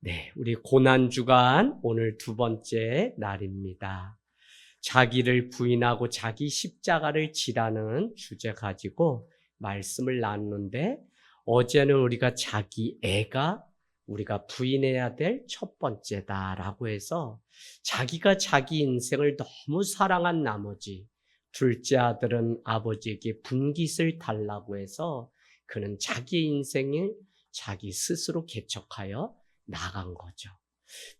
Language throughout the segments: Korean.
네, 우리 고난 주간 오늘 두 번째 날입니다. 자기를 부인하고 자기 십자가를 지라는 주제 가지고 말씀을 나누는데 어제는 우리가 자기 애가 우리가 부인해야 될 첫 번째다라고 해서 자기가 자기 인생을 너무 사랑한 나머지 둘째 아들은 아버지에게 분깃을 달라고 해서 그는 자기 인생을 자기 스스로 개척하여 나간 거죠.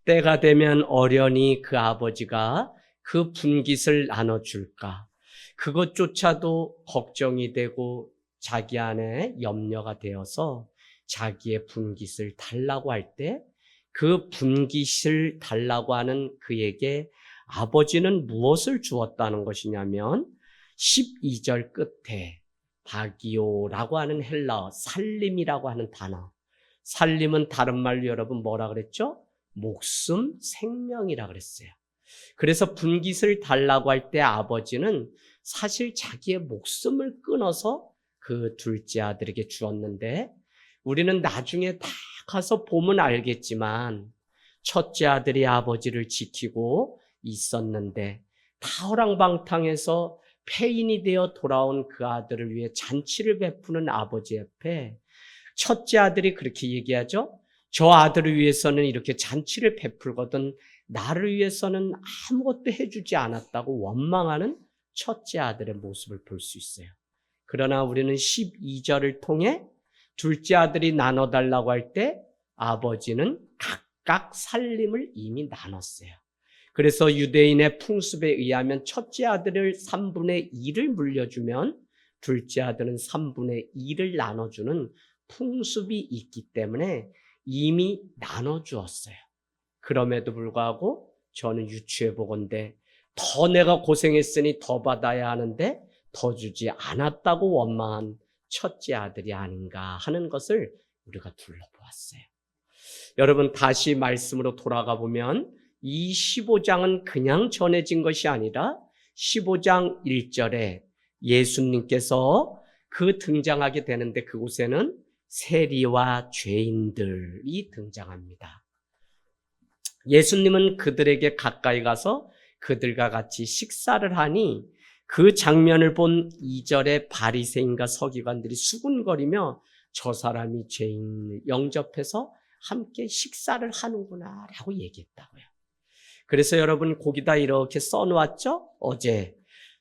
때가 되면 어련히 그 아버지가 그 분깃을 나눠줄까? 그것조차도 걱정이 되고 자기 안에 염려가 되어서 자기의 분깃을 달라고 할 때 그 분깃을 달라고 하는 그에게 아버지는 무엇을 주었다는 것이냐면 12절 끝에 바기오라고 하는 헬라어 살림이라고 하는 단어 살림은 다른 말로 여러분 뭐라 그랬죠? 목숨, 생명이라 그랬어요. 그래서 분깃을 달라고 할 때 아버지는 사실 자기의 목숨을 끊어서 그 둘째 아들에게 주었는데 우리는 나중에 다 가서 보면 알겠지만 첫째 아들이 아버지를 지키고 있었는데 타오랑방탕에서 폐인이 되어 돌아온 그 아들을 위해 잔치를 베푸는 아버지 옆에 첫째 아들이 그렇게 얘기하죠. 저 아들을 위해서는 이렇게 잔치를 베풀거든 나를 위해서는 아무것도 해주지 않았다고 원망하는 첫째 아들의 모습을 볼 수 있어요. 그러나 우리는 12절을 통해 둘째 아들이 나눠달라고 할 때 아버지는 각각 살림을 이미 나눴어요. 그래서 유대인의 풍습에 의하면 첫째 아들을 3분의 2를 물려주면 둘째 아들은 3분의 2를 나눠주는 풍습이 있기 때문에 이미 나눠주었어요. 그럼에도 불구하고 저는 유추해 보건데 더 내가 고생했으니 더 받아야 하는데 더 주지 않았다고 원망한 첫째 아들이 아닌가 하는 것을 우리가 둘러보았어요. 여러분 다시 말씀으로 돌아가 보면 이 15장은 그냥 전해진 것이 아니라 15장 1절에 예수님께서 그 등장하게 되는데 그곳에는 세리와 죄인들이 등장합니다. 예수님은 그들에게 가까이 가서 그들과 같이 식사를 하니 그 장면을 본 2절의 바리새인과 서기관들이 수군거리며 저 사람이 죄인을 영접해서 함께 식사를 하는구나라고 얘기했다고요. 그래서 여러분 거기다 이렇게 써놓았죠? 어제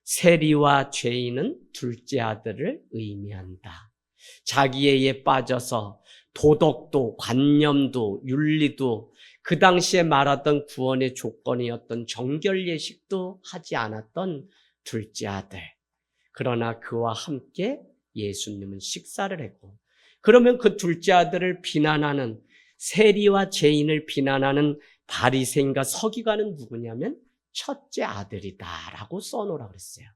세리와 죄인은 둘째 아들을 의미한다. 자기에게 빠져서 도덕도 관념도 윤리도 그 당시에 말하던 구원의 조건이었던 정결 예식도 하지 않았던 둘째 아들. 그러나 그와 함께 예수님은 식사를 했고 그러면 그 둘째 아들을 비난하는 세리와 죄인을 비난하는 바리새인과 서기관은 누구냐면 첫째 아들이다라고 써놓으라 그랬어요.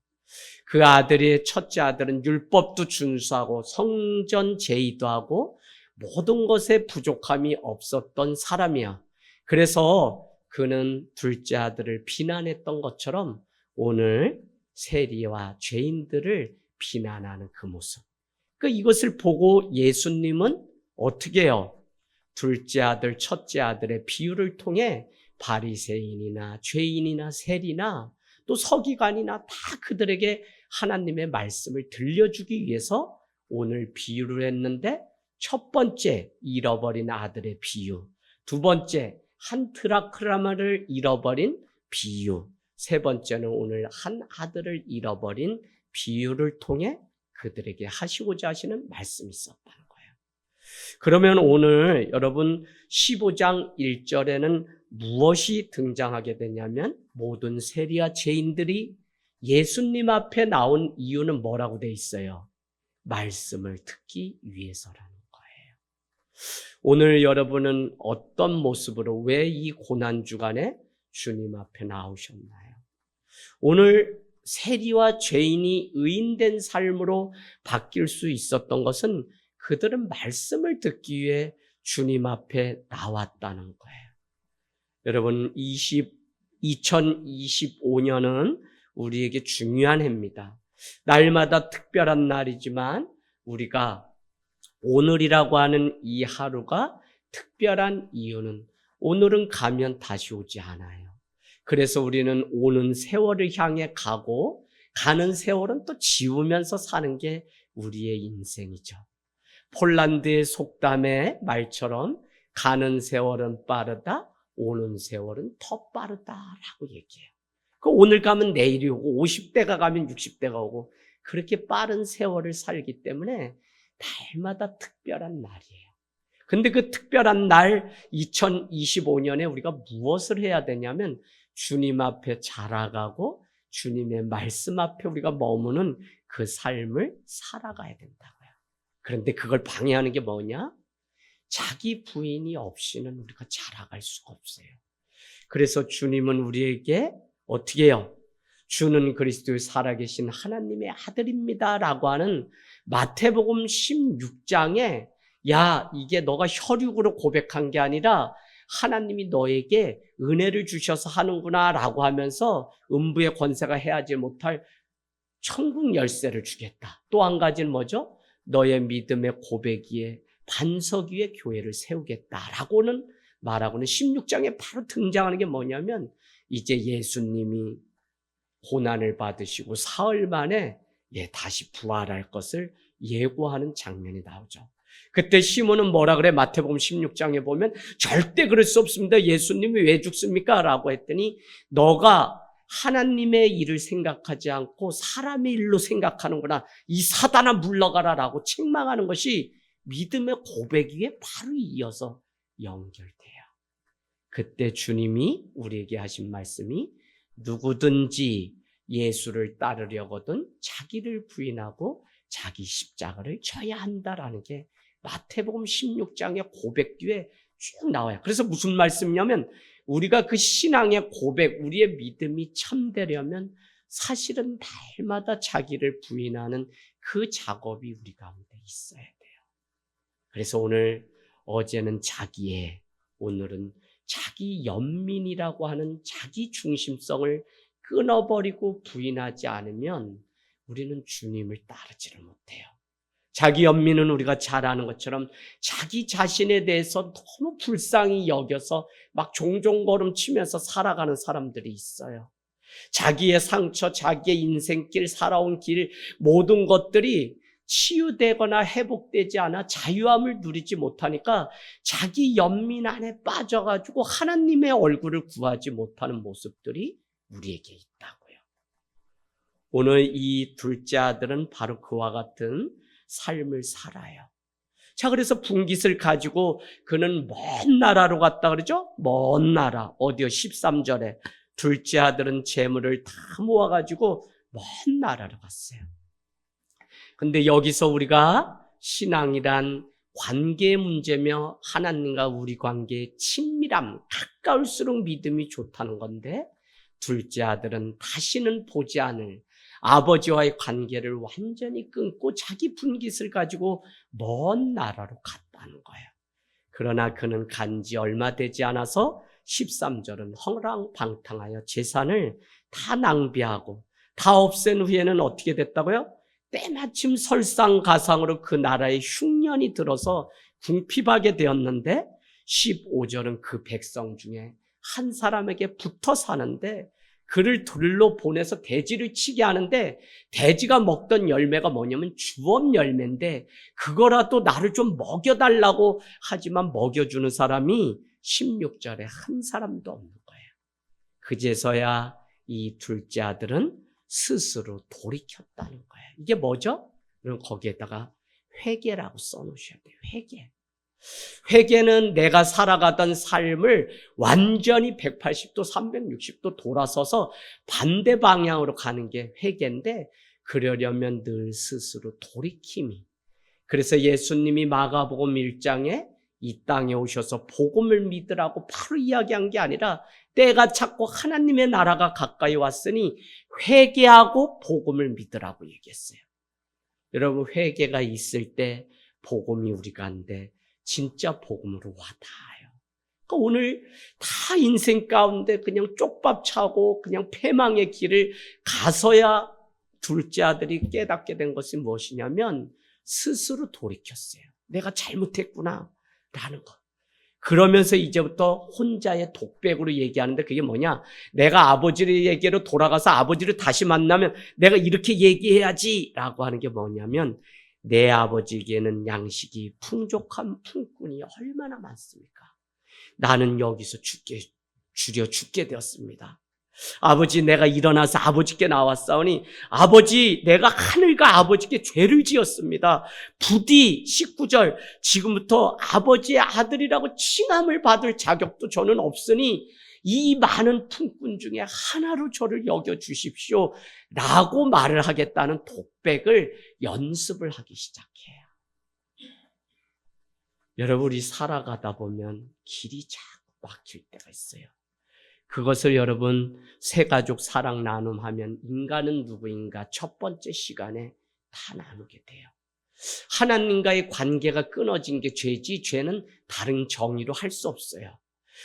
그 아들의 첫째 아들은 율법도 준수하고 성전 제의도 하고 모든 것에 부족함이 없었던 사람이야. 그래서 그는 둘째 아들을 비난했던 것처럼 오늘 세리와 죄인들을 비난하는 그 모습. 그 이것을 보고 예수님은 어떻게 해요? 둘째 아들, 첫째 아들의 비유를 통해 바리새인이나 죄인이나 세리나 또 서기관이나 다 그들에게 하나님의 말씀을 들려주기 위해서 오늘 비유를 했는데 첫 번째 잃어버린 아들의 비유, 두 번째 한 드라크라마를 잃어버린 비유, 세 번째는 오늘 한 아들을 잃어버린 비유를 통해 그들에게 하시고자 하시는 말씀이 있었다는 거예요. 그러면 오늘 여러분 15장 1절에는 무엇이 등장하게 되냐면 모든 세리와 죄인들이 예수님 앞에 나온 이유는 뭐라고 돼 있어요? 말씀을 듣기 위해서라는 거예요. 오늘 여러분은 어떤 모습으로 왜 이 고난 주간에 주님 앞에 나오셨나요? 오늘 세리와 죄인이 의인된 삶으로 바뀔 수 있었던 것은 그들은 말씀을 듣기 위해 주님 앞에 나왔다는 거예요. 여러분, 20, 2025년은 우리에게 중요한 해입니다. 날마다 특별한 날이지만 우리가 오늘이라고 하는 이 하루가 특별한 이유는 오늘은 가면 다시 오지 않아요. 그래서 우리는 오는 세월을 향해 가고 가는 세월은 또 지우면서 사는 게 우리의 인생이죠. 폴란드의 속담의 말처럼 가는 세월은 빠르다, 오는 세월은 더 빠르다라고 얘기해요. 그 오늘 가면 내일이 오고 50대가 가면 60대가 오고 그렇게 빠른 세월을 살기 때문에 날마다 특별한 날이에요. 근데 그 특별한 날 2025년에 우리가 무엇을 해야 되냐면 주님 앞에 자라가고 주님의 말씀 앞에 우리가 머무는 그 삶을 살아가야 된다고요. 그런데 그걸 방해하는 게 뭐냐? 자기 부인이 없이는 우리가 자라갈 수가 없어요. 그래서 주님은 우리에게 어떻게 해요? 주는 그리스도의 살아계신 하나님의 아들입니다 라고 하는 마태복음 16장에 야, 이게 너가 혈육으로 고백한 게 아니라 하나님이 너에게 은혜를 주셔서 하는구나 라고 하면서 음부의 권세가 해하지 못할 천국 열쇠를 주겠다. 또 한 가지는 뭐죠? 너의 믿음의 고백 위에 반석 위에 교회를 세우겠다라고는 말하고는 16장에 바로 등장하는 게 뭐냐면 이제 예수님이 고난을 받으시고 사흘 만에 예, 다시 부활할 것을 예고하는 장면이 나오죠. 그때 시몬은 뭐라 그래? 마태복음 16장에 보면 절대 그럴 수 없습니다. 예수님이 왜 죽습니까? 라고 했더니 너가 하나님의 일을 생각하지 않고 사람의 일로 생각하는구나. 이 사단아 물러가라 라고 책망하는 것이 믿음의 고백 위에 바로 이어서 연결돼요. 그때 주님이 우리에게 하신 말씀이 누구든지 예수를 따르려거든 자기를 부인하고 자기 십자가를 져야 한다라는 게 마태복음 16장의 고백 뒤에 쭉 나와요. 그래서 무슨 말씀이냐면 우리가 그 신앙의 고백, 우리의 믿음이 참되려면 사실은 날마다 자기를 부인하는 그 작업이 우리 가운데 있어야 돼요. 그래서 오늘 어제는 자기의, 오늘은 자기 연민이라고 하는 자기 중심성을 끊어버리고 부인하지 않으면 우리는 주님을 따르지를 못해요. 자기 연민은 우리가 잘 아는 것처럼 자기 자신에 대해서 너무 불쌍히 여겨서 막 종종 걸음치면서 살아가는 사람들이 있어요. 자기의 상처, 자기의 인생길, 살아온 길, 모든 것들이 치유되거나 회복되지 않아 자유함을 누리지 못하니까 자기 연민 안에 빠져가지고 하나님의 얼굴을 구하지 못하는 모습들이 우리에게 있다고요. 오늘 이 둘째 아들은 바로 그와 같은 삶을 살아요. 자, 그래서 분깃을 가지고 그는 먼 나라로 갔다 그러죠? 먼 나라. 어디요? 13절에. 둘째 아들은 재물을 다 모아가지고 먼 나라로 갔어요. 근데 여기서 우리가 신앙이란 관계 문제며 하나님과 우리 관계의 친밀함, 가까울수록 믿음이 좋다는 건데, 둘째 아들은 다시는 보지 않을 아버지와의 관계를 완전히 끊고 자기 분깃을 가지고 먼 나라로 갔다는 거예요. 그러나 그는 간지 얼마 되지 않아서 13절은 허랑방탕하여 재산을 다 낭비하고 다 없앤 후에는 어떻게 됐다고요? 때마침 설상가상으로 그 나라에 흉년이 들어서 궁핍하게 되었는데 15절은 그 백성 중에 한 사람에게 붙어 사는데 그를 둘로 보내서 돼지를 치게 하는데 돼지가 먹던 열매가 뭐냐면 주업 열매인데 그거라도 나를 좀 먹여달라고 하지만 먹여주는 사람이 16절에 한 사람도 없는 거예요. 그제서야 이 둘째 아들은 스스로 돌이켰다는 거예요. 이게 뭐죠? 그럼 거기에다가 회개라고 써놓으셔야 돼요. 회개. 회개는 내가 살아가던 삶을 완전히 180도, 360도 돌아서서 반대 방향으로 가는 게 회개인데, 그러려면 늘 스스로 돌이킴이. 그래서 예수님이 마가복음 1장에 이 땅에 오셔서 복음을 믿으라고 바로 이야기한 게 아니라 때가 찼고 하나님의 나라가 가까이 왔으니 회개하고 복음을 믿으라고 얘기했어요. 여러분 회개가 있을 때 복음이 우리 가운데 진짜 복음으로 와닿아요. 그러니까 오늘 다 인생 가운데 그냥 쪽밥 차고 그냥 패망의 길을 가서야 둘째 아들이 깨닫게 된 것이 무엇이냐면 스스로 돌이켰어요. 내가 잘못했구나. 라는 것. 그러면서 이제부터 혼자의 독백으로 얘기하는데 그게 뭐냐? 내가 아버지에게로 돌아가서 아버지를 다시 만나면 내가 이렇게 얘기해야지 라고 하는 게 뭐냐면 내 아버지에게는 양식이 풍족한 품꾼이 얼마나 많습니까? 나는 여기서 죽게, 줄여 죽게 되었습니다. 아버지 내가 일어나서 아버지께 나왔사오니 아버지 내가 하늘과 아버지께 죄를 지었습니다. 부디 19절 지금부터 아버지의 아들이라고 칭함을 받을 자격도 저는 없으니 이 많은 품꾼 중에 하나로 저를 여겨 주십시오. 라고 말을 하겠다는 독백을 연습을 하기 시작해요. 여러분, 우리 살아가다 보면 길이 자꾸 막힐 때가 있어요. 그것을 여러분, 세 가족 사랑 나눔하면 인간은 누구인가 첫 번째 시간에 다 나누게 돼요. 하나님과의 관계가 끊어진 게 죄지, 죄는 다른 정의로 할 수 없어요.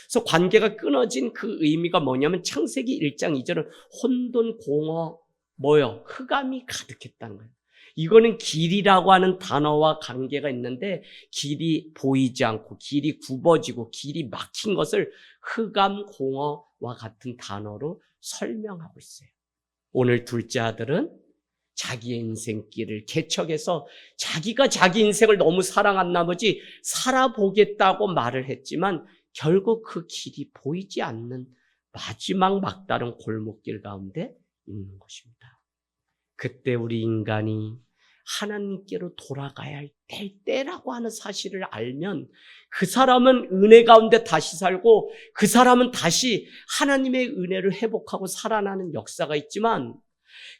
그래서 관계가 끊어진 그 의미가 뭐냐면 창세기 1장 2절은 혼돈, 공허, 뭐요? 흑암이 가득했다는 거예요. 이거는 길이라고 하는 단어와 관계가 있는데 길이 보이지 않고 길이 굽어지고 길이 막힌 것을 흑암, 공허와 같은 단어로 설명하고 있어요. 오늘 둘째 아들은 자기의 인생길을 개척해서 자기가 자기 인생을 너무 사랑한 나머지 살아보겠다고 말을 했지만 결국 그 길이 보이지 않는 마지막 막다른 골목길 가운데 있는 것입니다. 그때 우리 인간이 하나님께로 돌아가야 될 때라고 하는 사실을 알면 그 사람은 은혜 가운데 다시 살고 그 사람은 다시 하나님의 은혜를 회복하고 살아나는 역사가 있지만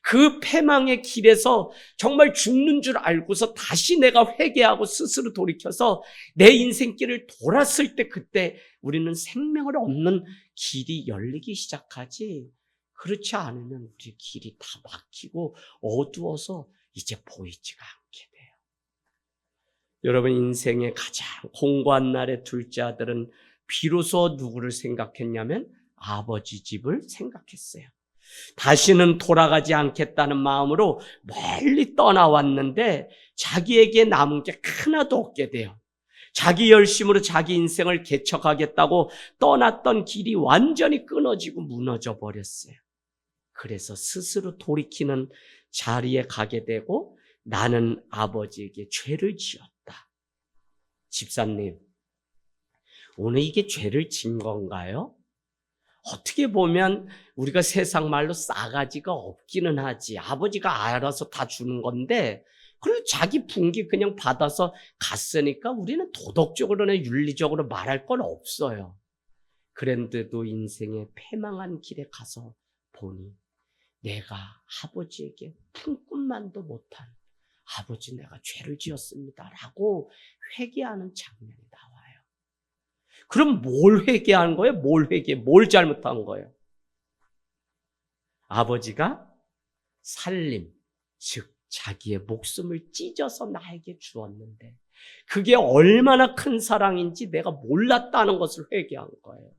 그 패망의 길에서 정말 죽는 줄 알고서 다시 내가 회개하고 스스로 돌이켜서 내 인생길을 돌았을 때 그때 우리는 생명을 얻는 길이 열리기 시작하지. 그렇지 않으면 우리 길이 다 막히고 어두워서 이제 보이지가 않게 돼요. 여러분 인생의 가장 공고한 날의 둘째 아들은 비로소 누구를 생각했냐면 아버지 집을 생각했어요. 다시는 돌아가지 않겠다는 마음으로 멀리 떠나왔는데 자기에게 남은 게 하나도 없게 돼요. 자기 열심으로 자기 인생을 개척하겠다고 떠났던 길이 완전히 끊어지고 무너져 버렸어요. 그래서 스스로 돌이키는 자리에 가게 되고 나는 아버지에게 죄를 지었다. 집사님, 오늘 이게 죄를 진 건가요? 어떻게 보면 우리가 세상 말로 싸가지가 없기는 하지. 아버지가 알아서 다 주는 건데, 그리고 자기 분기 그냥 받아서 갔으니까 우리는 도덕적으로나 윤리적으로 말할 건 없어요. 그런데도 인생의 패망한 길에 가서 보니 내가 아버지에게 품꾼만도 못한 아버지 내가 죄를 지었습니다. 라고 회개하는 장면이 나와요. 그럼 뭘 회개한 거예요? 뭘 회개? 뭘 잘못한 거예요? 아버지가 살림, 즉 자기의 목숨을 찢어서 나에게 주었는데 그게 얼마나 큰 사랑인지 내가 몰랐다는 것을 회개한 거예요.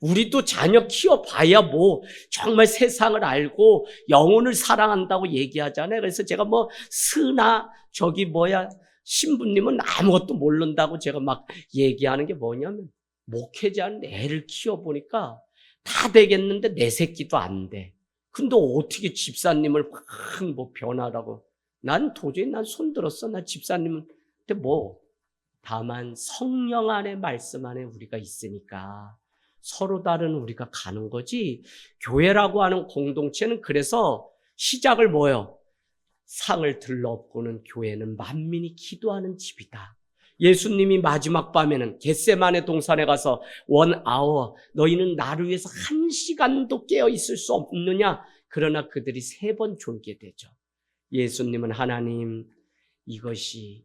우리도 자녀 키워봐야 뭐 정말 세상을 알고 영혼을 사랑한다고 얘기하잖아요. 그래서 제가 뭐 스나 저기 뭐야 신부님은 아무것도 모른다고 제가 막 얘기하는 게 뭐냐면 목회자는 애를 키워보니까 다 되겠는데 내 새끼도 안 돼. 근데 어떻게 집사님을 확뭐 변하라고. 난 도저히 난 손들었어. 나 집사님한테 뭐. 다만 성령 안에 말씀 안에 우리가 있으니까 서로 다른 우리가 가는 거지. 교회라고 하는 공동체는 그래서 시작을 뭐요? 상을 들러엎고는 교회는 만민이 기도하는 집이다. 예수님이 마지막 밤에는 겟세만의 동산에 가서 원 아워 너희는 나를 위해서 한 시간도 깨어 있을 수 없느냐? 그러나 그들이 세 번 졸게 되죠. 예수님은 하나님 이것이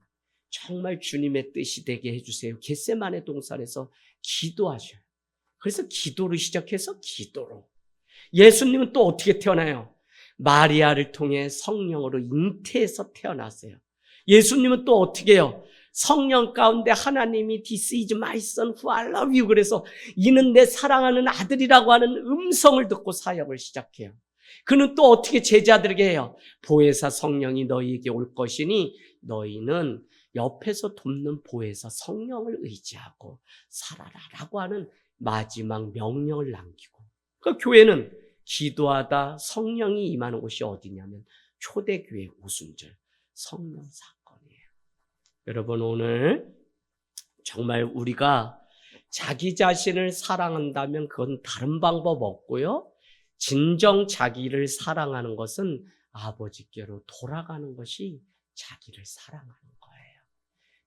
정말 주님의 뜻이 되게 해주세요. 겟세만의 동산에서 기도하셔요. 그래서 기도를 시작해서 기도로. 예수님은 또 어떻게 태어나요? 마리아를 통해 성령으로 잉태해서 태어났어요. 예수님은 또 어떻게 해요? 성령 가운데 하나님이 This is my son who I love you. 그래서 이는 내 사랑하는 아들이라고 하는 음성을 듣고 사역을 시작해요. 그는 또 어떻게 제자들에게 해요? 보혜사 성령이 너희에게 올 것이니 너희는 옆에서 돕는 보혜사 성령을 의지하고 살아라라고 하는 마지막 명령을 남기고 그 교회는 기도하다 성령이 임하는 곳이 어디냐면 초대교회 우순절 성령 사건이에요. 여러분 오늘 정말 우리가 자기 자신을 사랑한다면 그건 다른 방법 없고요. 진정 자기를 사랑하는 것은 아버지께로 돌아가는 것이 자기를 사랑하는.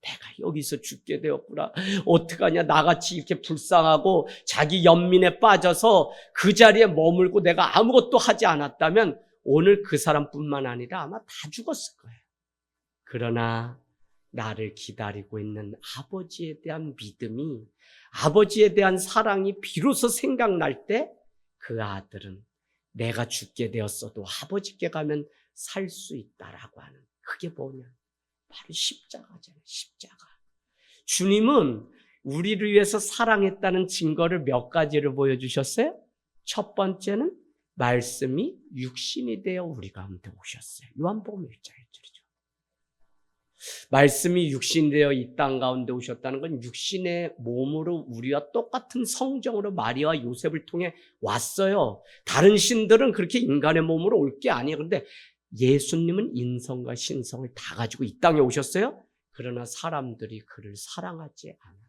내가 여기서 죽게 되었구나. 어떡하냐. 나같이 이렇게 불쌍하고 자기 연민에 빠져서 그 자리에 머물고 내가 아무것도 하지 않았다면 오늘 그 사람뿐만 아니라 아마 다 죽었을 거예요. 그러나 나를 기다리고 있는 아버지에 대한 믿음이 아버지에 대한 사랑이 비로소 생각날 때 그 아들은 내가 죽게 되었어도 아버지께 가면 살 수 있다라고 하는 그게 뭐냐? 바로 십자가잖아요. 십자가. 주님은 우리를 위해서 사랑했다는 증거를 몇 가지를 보여주셨어요? 첫 번째는 말씀이 육신이 되어 우리 가운데 오셨어요. 요한복음 1장 1절이죠. 말씀이 육신되어 이 땅 가운데 오셨다는 건 육신의 몸으로 우리와 똑같은 성정으로 마리아와 요셉을 통해 왔어요. 다른 신들은 그렇게 인간의 몸으로 올 게 아니에요. 그런데 예수님은 인성과 신성을 다 가지고 이 땅에 오셨어요. 그러나 사람들이 그를 사랑하지 않아요.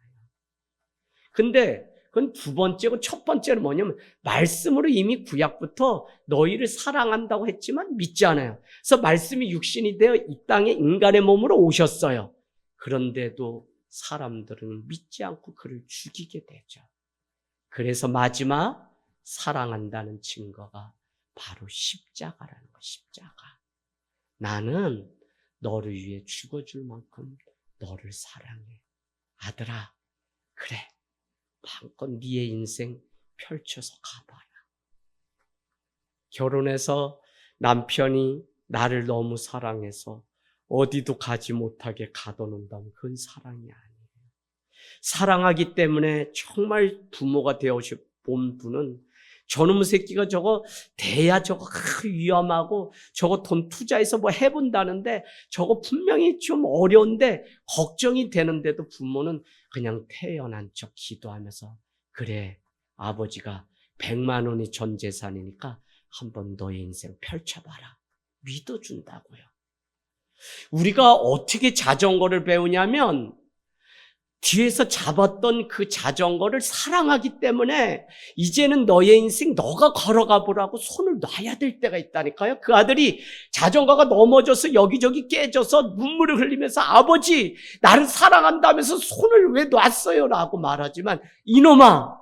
근데 그건 두 번째고 첫 번째는 뭐냐면 말씀으로 이미 구약부터 너희를 사랑한다고 했지만 믿지 않아요. 그래서 말씀이 육신이 되어 이 땅에 인간의 몸으로 오셨어요. 그런데도 사람들은 믿지 않고 그를 죽이게 되죠. 그래서 마지막 사랑한다는 증거가 바로 십자가라는 거, 십자가. 나는 너를 위해 죽어줄 만큼 너를 사랑해. 아들아, 그래. 마음껏 네의 인생 펼쳐서 가봐라. 결혼해서 남편이 나를 너무 사랑해서 어디도 가지 못하게 가둬놓는다면 그건 사랑이 아니에요. 사랑하기 때문에 정말 부모가 되어 본 분은 저놈의 새끼가 저거 돼야 저거 위험하고 저거 돈 투자해서 뭐 해본다는데 저거 분명히 좀 어려운데 걱정이 되는데도 부모는 그냥 태어난 척 기도하면서 그래 아버지가 100만 원이 전 재산이니까 한번 너의 인생 펼쳐봐라 믿어준다고요. 우리가 어떻게 자전거를 배우냐면 뒤에서 잡았던 그 자전거를 사랑하기 때문에 이제는 너의 인생 너가 걸어가 보라고 손을 놔야 될 때가 있다니까요. 그 아들이 자전거가 넘어져서 여기저기 깨져서 눈물을 흘리면서 아버지 나를 사랑한다면서 손을 왜 놨어요? 라고 말하지만 이놈아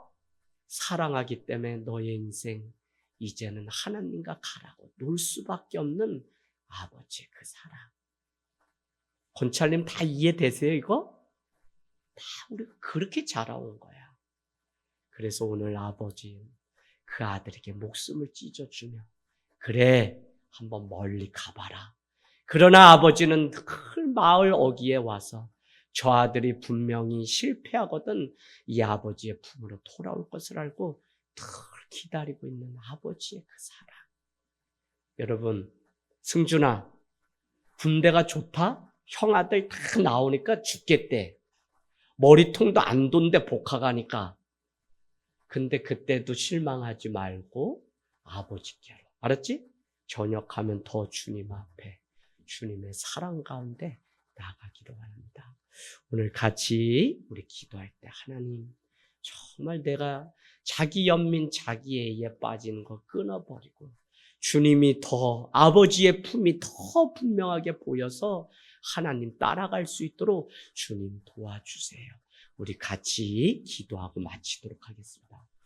사랑하기 때문에 너의 인생 이제는 하나님과 가라고 놀 수밖에 없는 아버지의 그 사랑. 권찰님 다 이해되세요 이거? 다 우리가 그렇게 자라온 거야. 그래서 오늘 아버지 그 아들에게 목숨을 찢어주며 그래 한번 멀리 가봐라. 그러나 아버지는 큰 마을 어귀에 와서 저 아들이 분명히 실패하거든 이 아버지의 품으로 돌아올 것을 알고 늘 기다리고 있는 아버지의 그 사랑. 여러분, 승준아, 군대가 좋다? 형 아들 다 나오니까 죽겠대. 머리통도 안 돈데 복학하니까. 근데 그때도 실망하지 말고 아버지께로. 알았지? 저녁하면 더 주님 앞에 주님의 사랑 가운데 나가기로 합니다. 오늘 같이 우리 기도할 때 하나님 정말 내가 자기 연민 자기 애에 빠지는 거 끊어버리고 주님이 더 아버지의 품이 더 분명하게 보여서 하나님 따라갈 수 있도록 주님 도와주세요. 우리 같이 기도하고 마치도록 하겠습니다.